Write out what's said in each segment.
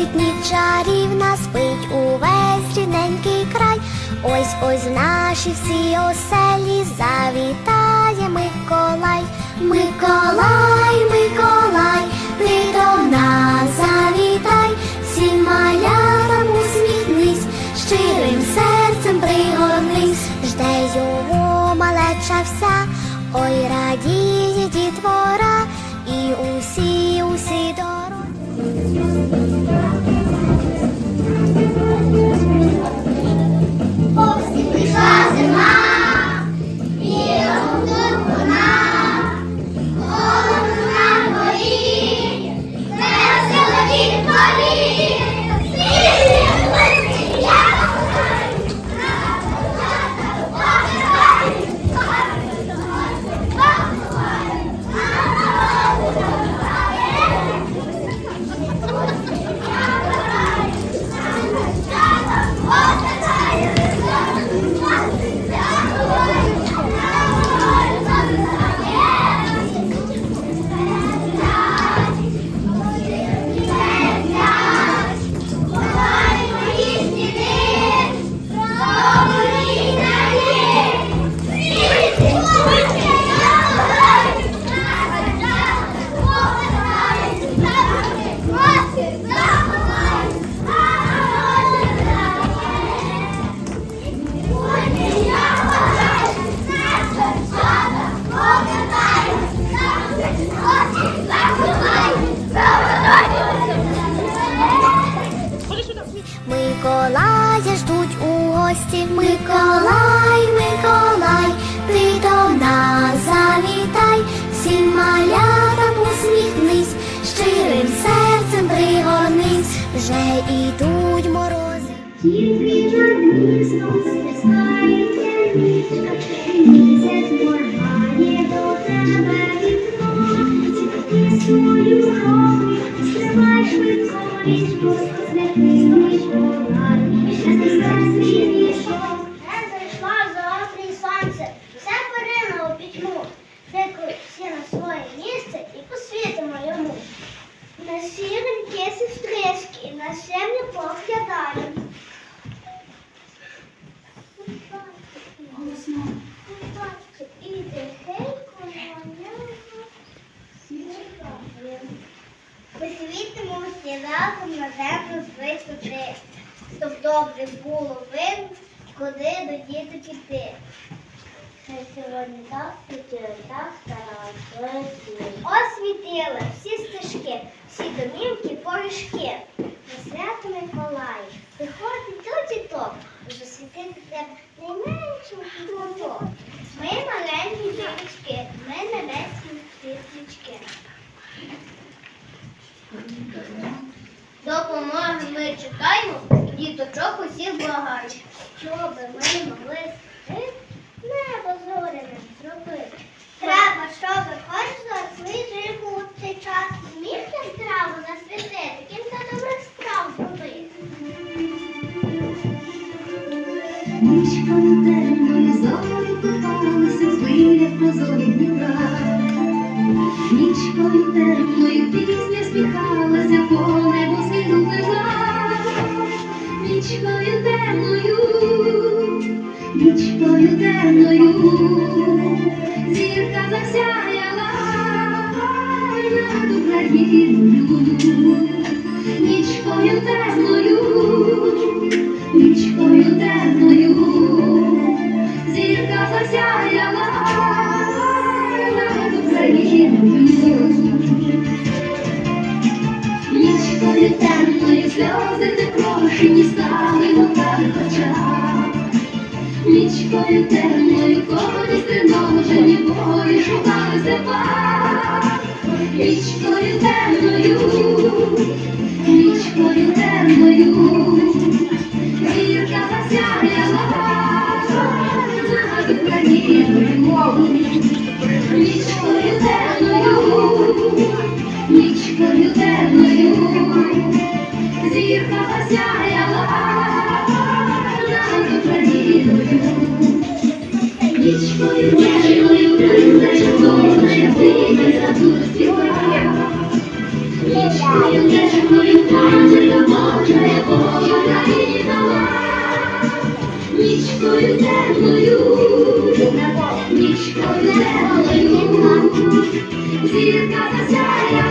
світить ніч чарівна, спить увесь рідненький край. Ось ось в наші всі оселі завітає Миколай. Миколай, Миколай, Миколая ждуть у гості. Миколай, Миколай, ти до нас завітай, всім малятам усміхнись, щирим серцем пригорнись, вже ідуть морози. Разом на землю висоти, щоб добре було видно, куди до діток іти. Хай сьогодні так світили, так старалась. Освітили всі стежки, всі домівки, порішки. На свято Миколай приходить до діток, вже світити тебе найменшим куток. Темною зорі купалися з Дніпра. Нічкою темною пісня сміхалася, по небу сину пливла. Нічкою темною, нічкою темною, зірка засяяла над. Нічкою темною, нічкою темною, Нічкою темною вже нікого бої шукали себе. Річкою темною, річкою темною, Нічкою темною. Нічкою темною, зірка засяяла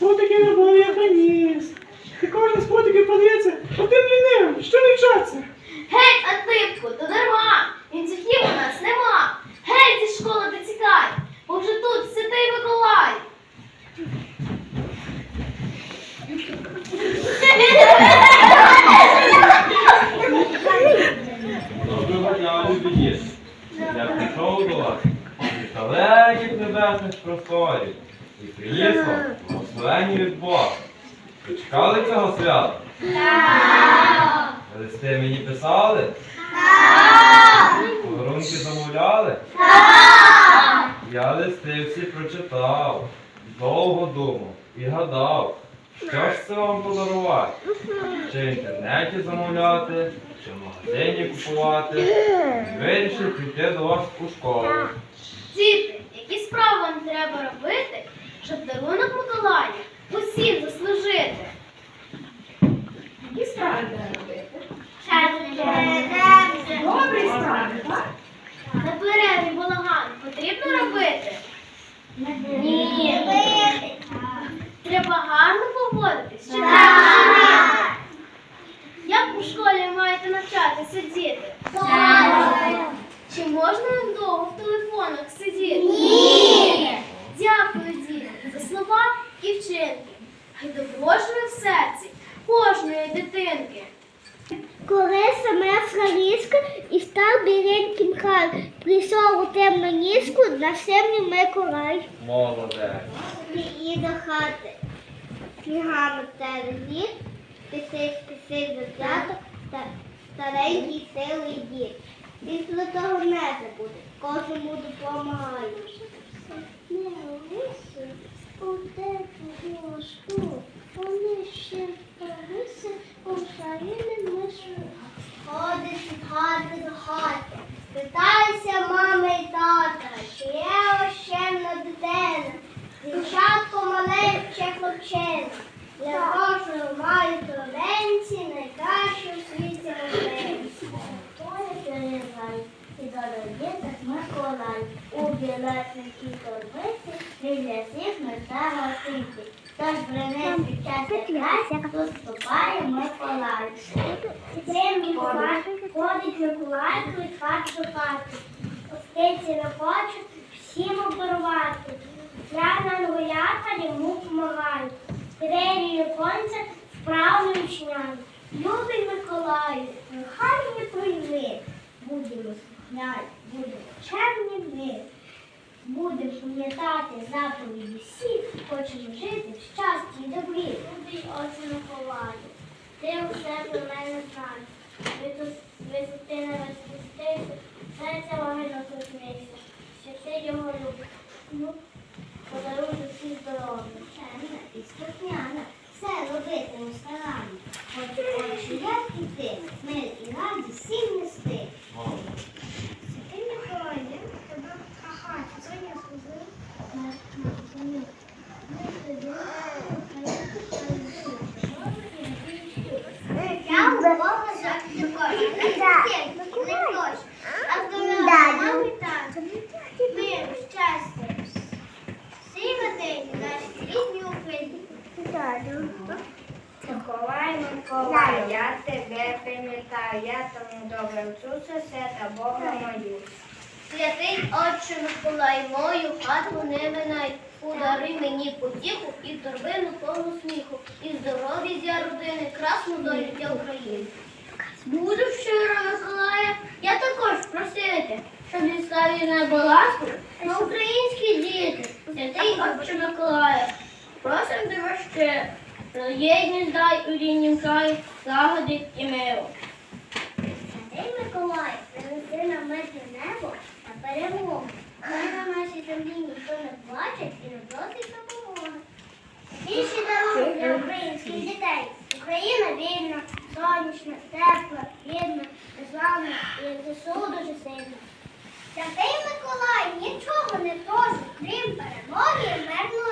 Потики не було, я приніс. І кожен з потиків подається одним лінивим, що не вчаться. Геть, Антипку, то дарма, кінцюхів у нас нема. Геть зі школи ти тікай, бо вже тут святий Миколай. Доброго дня, любі діти. Я прийшов до вас далеких небесних просторів і благословення від Бога. Ви чекали цього свята? Так! Листи мені писали? Так! Подарунки замовляли? Так! Я листи всі прочитав, довго думав і гадав, що ж це вам подарувати? Чи в інтернеті замовляти, чи в магазині купувати. І Вирішив прийти до вас у школу. Діти, які справи вам треба робити, щоб дарунок Миколая усім заслужити? Які справи треба робити? Добрі справи, так? На перерві балаган потрібно робити? Ні. Треба гарно поводитись. Чи так? Як у школі маєте навчатися діти? Чи можна вам довго в телефонах сидіти? Ні. Дякую, діти, за слова і вчинки. Хай добро живе в серці кожної дитинки. Коли саме Франішка і став біленьким хай, прийшов у темну ніжку на всемні Миколай. Молодець. І до хати. Снігами терезі, писи, писи до свято, та старенький силий дід. Він золотого не забуде, кожному допомагає. Вони ще повиси у шарини мишу. Ходить від хати до хати, Питайся мами й тата, хлопчина. Для кожного мають роденці найкращу в світі родинці. І до діток Миколай, у білесенькій торбиці, і для всіх мета гостинці. Тож принесли час тут ступає Миколай. Цим Миколай ходить Миколайку від хати до хати. Гостинці не хочуть всім обдарувати. Рано ангелята йому Двері віконця вправно вчиняють. Любий Миколаю, нехай не прийми. Будемо слухняні, будемо чемні ми. Будемо пам'ятати заповіді всі, хочемо жити в щасті і добрі. Любий отче Миколаю, ти все про мене знаєш. Висоти не розпустився, серця вогнено торкнися. Що ти його любиш. Ну, подаруй усі здоров'я, чемна і слухняна. Все робитиму старанно. Хоч очі як і ти, мир і радість всім нести. Святий Миколай, я тебе ага, сьогодні служив на на землі. Ми тобі я Бога за також. Не тільки, не дощ, а здоров'я, мами так. Мир, щастя. Всі родині наші рідні Україні. Миколай, Миколай, я тебе пам'ятаю, я тому добре вчуся, свята Бога мою. Святий Отче Миколай, мою хату не минай. Удари мені потіху і торбину повну сміху, і здоров'я для родини, красну долю для України. Буду щиро Миколая, я також просити, щоб відставі небо ласку на українські діти. Святий Отче Миколая, просим тебе ще, єдність дай у ріднім краю, злагоди і миру. Святий Миколай, принеси нам мирне небо на перемогу. Хай на нашій землі ніхто не плаче і не просить допомоги. Більше дарунок для українських дітей. Україна вільна, сонячна, тепла, рідна, незламна і ЗСУ дуже сильна. Святий Миколай нічого не просить, крім перемоги і мирного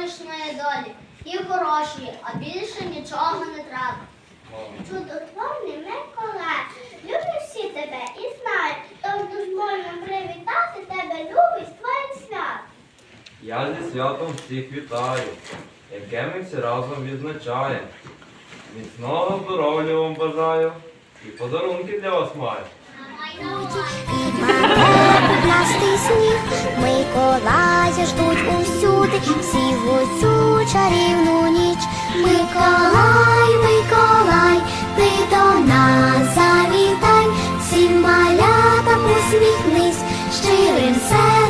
неба. Долі і хорошої, а більше нічого не треба. Чудотворний Миколай, люблю всі тебе і знаю, тож дозволь нам привітати тебе, любий, з твоїм святом. Я зі святом всіх вітаю, яке ми всі разом відзначаємо. Міцного здоров'я вам бажаю і подарунки для вас маю. Пухнастий сніг, Миколая ждуть усюди, всі в оцю чарівну ніч. Миколай, Миколай, ти до нас завітай, всім малятам усміхнись, щирим серцем